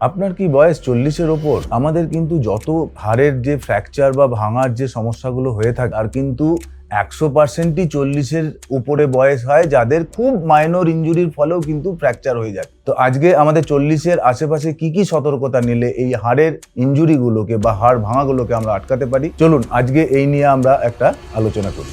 আপনার কি বয়স চল্লিশের ওপর? আমাদের কিন্তু যত হাড়ের যে ফ্র্যাকচার বা ভাঙার যে সমস্যাগুলো হয়ে থাকে আর কিন্তু একশো পার্সেন্টই চল্লিশের উপরে বয়স হয়, যাদের খুব মাইনর ইঞ্জুরির ফলেও কিন্তু ফ্র্যাকচার হয়ে যায়। তো আজকে আমাদের চল্লিশের আশেপাশে কি কি সতর্কতা নিলে এই হাড়ের ইঞ্জুরিগুলোকে বা হাড় ভাঙাগুলোকে আমরা আটকাতে পারি? চলুন, আজকে এই নিয়ে আমরা একটা আলোচনা করি।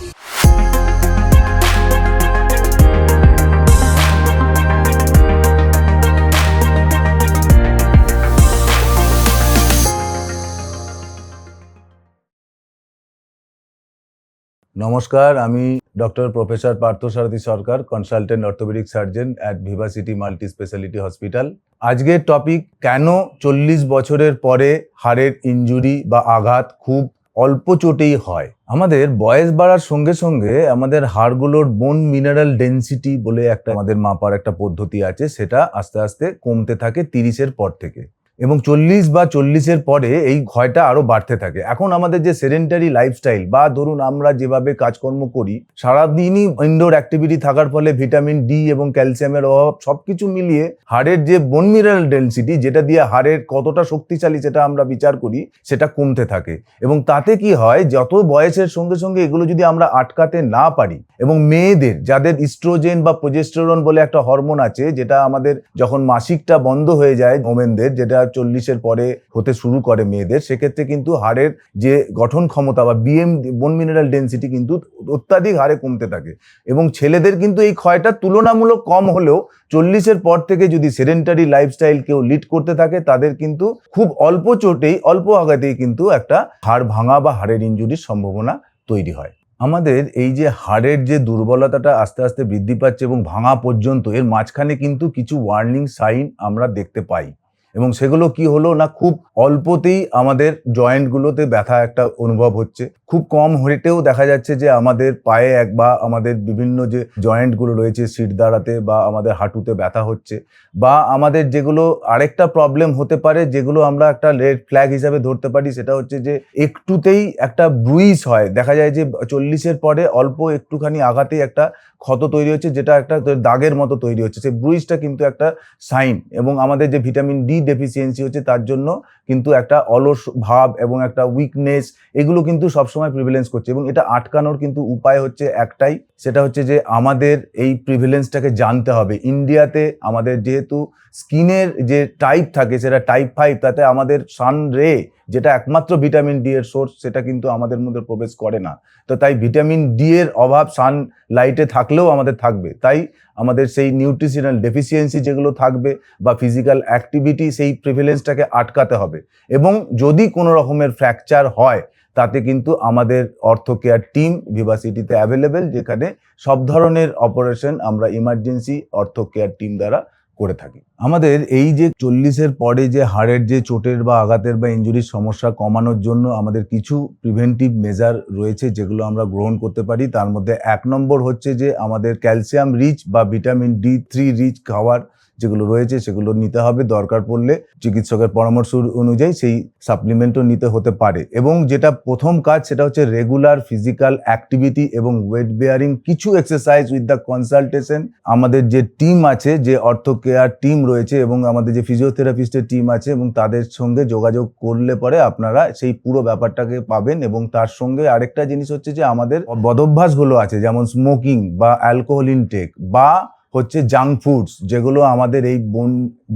নমস্কার, আমি doctor professor Parthasarathi Sarkar, consultant orthopaedic surgeon at Viva City multi speciality hospital আজকের টপিক কেন চল্লিশ বছরের পরে হাড়ের ইনজুরি বা আঘাত খুব অল্প চোটেই হয়? আমাদের বয়স বাড়ার সঙ্গে সঙ্গে আমাদের হাড়গুলোর বোন মিনারেল ডেন্সিটি বলে একটা আমাদের মাপার একটা পদ্ধতি আছে, সেটা আস্তে আস্তে কমতে থাকে তিরিশের পর থেকে। এবং চল্লিশ বা চল্লিশের পরে এই ক্ষয়টা আরও বাড়তে থাকে। এখন আমাদের যে সেডেন্টারি লাইফস্টাইল বা ধরুন আমরা যেভাবে কাজকর্ম করি, সারাদিনই ইনডোর অ্যাক্টিভিটি থাকার ফলে ভিটামিন ডি এবং ক্যালসিয়ামের অভাব সব কিছু মিলিয়ে হাড়ের যে বোন মিনারেল ডেন্সিটি যেটা দিয়ে হাড়ের কতটা শক্তিশালী সেটা আমরা বিচার করি, সেটা কমতে থাকে। এবং তাতে কি হয়, যত বয়সের সঙ্গে সঙ্গে এগুলো যদি আমরা আটকাতে না পারি এবং মেয়েদের, যাদের ইস্ট্রোজেন বা প্রোজেস্টেরন বলে একটা হরমোন আছে, যেটা আমাদের যখন মাসিকটা বন্ধ হয়ে যায় ওমেনদের যেটা চল্লিশের পরে হতে শুরু করে মেয়েদের, সেক্ষেত্রে কিন্তু হাড়ের যে গঠন ক্ষমতা বা বিএম বোন মিনারেল ডেন্সিটি কিন্তু অত্যাধিক হারে কমতে থাকে। এবং ছেলেদের কিন্তু এই ক্ষয়টা তুলনামূলক কম হলেও চল্লিশের পর থেকে যদি সেডেন্টারি লাইফস্টাইল কেউ লিড করতে থাকে, তাদের কিন্তু খুব অল্প চোটেই, অল্প আঘাতেই কিন্তু একটা হাড় ভাঙা বা হাড়ের ইঞ্জুরির সম্ভাবনা তৈরি হয়। আমাদের এই যে হাড়ের যে দুর্বলতাটা আস্তে আস্তে বৃদ্ধি পাচ্ছে এবং ভাঙা পর্যন্ত, এর মাঝখানে কিন্তু কিছু ওয়ার্নিং সাইন আমরা দেখতে পাই। এবং সেগুলো কি হলো না খুব অল্পতেই আমাদের জয়েন্টগুলোতে ব্যথা একটা অনুভব হচ্ছে। খুব কম হেঁটেও দেখা যাচ্ছে যে আমাদের পায়ে এক বা আমাদের বিভিন্ন যে জয়েন্টগুলো রয়েছে সিট দাঁড়াতে বা আমাদের হাঁটুতে ব্যথা হচ্ছে বা আমাদের যেগুলো আরেকটা প্রবলেম হতে পারে যেগুলো আমরা একটা রেড ফ্ল্যাগ হিসাবে ধরতে পারি সেটা হচ্ছে যে একটুতেই একটা ব্রুইস হয়। দেখা যায় যে চল্লিশের পরে অল্প একটুখানি আঘাতেই একটা ক্ষত তৈরি হচ্ছে যেটা একটা দাগের মতো তৈরি হচ্ছে। সেই ব্রুইসটা কিন্তু একটা সাইন এবং আমাদের যে ভিটামিন ডি ডেফিসিয়েন্সি হচ্ছে তার জন্য কিন্তু একটা অলস ভাব এবং একটা উইকনেস এগুলো কিন্তু সবসময় প্রিভিলেন্স করছে এবং এটা আটকানোর কিন্তু উপায় হচ্ছে একটাই, সেটা হচ্ছে যে আমাদের এই প্রিভিলেন্সটাকে জানতে হবে। ইন্ডিয়াতে আমাদের যেহেতু স্কিনের যে টাইপ থাকে, সেটা টাইপ ফাইভ তাতে আমাদের সান রে যেটা একমাত্র ভিটামিন ডি এর সোর্স সেটা কিন্তু আমাদের মধ্যে প্রবেশ করে না। তো তাই ভিটামিন ডি এর অভাব সান লাইটে থাকলেও আমাদের থাকবে। তাই আমাদের সেই নিউট্রিশনাল ডেফিসিয়েন্সি যেগুলো থাকবে বা ফিজিক্যাল অ্যাক্টিভিটি সেই প্রিভিলেন্সটাকে আটকাতে হবে। এবং যদি কোনো রকমের ফ্র্যাকচার হয়, তাতে কিন্তু আমাদের অর্থ কেয়ার টিম ভিভাসিটিতে অ্যাভেলেবেল যেখানে সব ধরনের অপারেশন আমরা ইমার্জেন্সি অর্থ কেয়ার টিম দ্বারা করে থাকি। আমাদের এই যে চল্লিশের পরে যে হাড়ের যে চোটের বা আঘাতের বা ইঞ্জুরির সমস্যা কমানোর জন্য আমাদের কিছু প্রিভেন্টিভ মেজার রয়েছে যেগুলো আমরা গ্রহণ করতে পারি। তার মধ্যে এক নম্বর হচ্ছে যে আমাদের ক্যালসিয়াম রিচ বা ভিটামিন ডি থ্রি রিচ খাওয়ার যেগুলো রয়েছে সেগুলো নিতে হবে। দরকার পড়লে চিকিৎসকের পরামর্শ অনুযায়ী সেই সাপ্লিমেন্টও নিতে হতে পারে। এবং যেটা প্রথম কাজ সেটা হচ্ছে রেগুলার ফিজিক্যাল অ্যাক্টিভিটি এবং ওয়েট বেয়ারিং কিছু এক্সারসাইজ উইথ দ্য কনসালটেশন আমাদের যে টিম আছে, যে অর্থ কেয়ার টিম রয়েছে এবং আমাদের যে ফিজিওথেরাপিস্টের টিম আছে এবং তাদের সঙ্গে যোগাযোগ করলে পরে আপনারা সেই পুরো ব্যাপারটাকে পাবেন এবং তার সঙ্গে আরেকটা জিনিস হচ্ছে যে আমাদের বদভ্যাসগুলো আছে, যেমন স্মোকিং বা অ্যালকোহল ইনটেক বা হচ্ছে জাঙ্ক ফুডস যেগুলো আমাদের এই বোন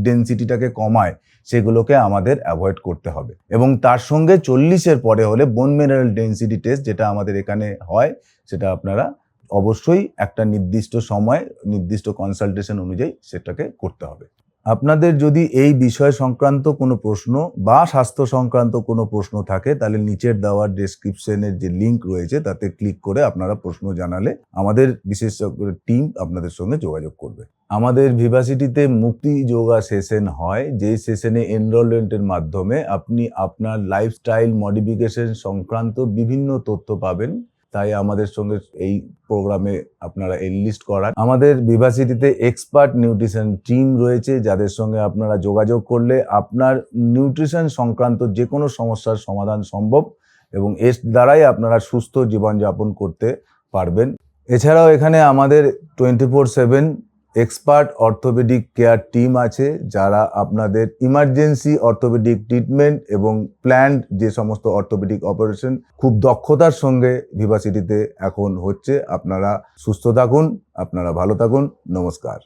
ডেন্সিটিটাকে কমায়, সেগুলোকে আমাদের অ্যাভয়েড করতে হবে। এবং তার সঙ্গে চল্লিশের পরে হলে বোন মিনারেল ডেন্সিটি টেস্ট যেটা আমাদের এখানে হয়, সেটা আপনারা অবশ্যই একটা নির্দিষ্ট সময়, নির্দিষ্ট কনসালটেশন অনুযায়ী সেটাকে করতে হবে। আপনাদের যদি এই বিষয় সংক্রান্ত কোনো প্রশ্ন বা স্বাস্থ্য সংক্রান্ত কোনো প্রশ্ন থাকে, তাহলে নিচের দেওয়ার ডেসক্রিপশনের যে লিংক রয়েছে, তাতে ক্লিক করে আপনারা প্রশ্ন জানালে আমাদের বিশেষজ্ঞ টিম আপনাদের সঙ্গে যোগাযোগ করবে। আমাদের ভিভাসিটিতে মুক্তি যোগা সেশন হয়, যেই সেশনে এনরোলমেন্টের মাধ্যমে আপনি আপনার লাইফস্টাইল মডিফিকেশন সংক্রান্ত বিভিন্ন তথ্য পাবেন। তাই আমাদের সঙ্গে এই প্রোগ্রামে আপনারা এনলিস্ট করান। আমাদের বিভাসিটিতে এক্সপার্ট নিউট্রিশন টিম রয়েছে, যাদের সঙ্গে আপনারা যোগাযোগ করলে আপনার নিউট্রিশন সংক্রান্ত যে কোনো সমস্যার সমাধান সম্ভব এবং এর দ্বারাই আপনারা সুস্থ জীবনযাপন করতে পারবেন। এছাড়াও এখানে আমাদের twenty four seven expert orthopaedic care team আছে যারা আপনাদের ইমার্জেন্সি অর্থোপেডিক ট্রিটমেন্ট এবং প্ল্যান্ড যে সমস্ত অর্থোপেডিক অপারেশন খুব দক্ষতার সঙ্গে ভিভাসিটিতে এখন হচ্ছে। আপনারা সুস্থ থাকুন, আপনারা ভালো থাকুন। নমস্কার।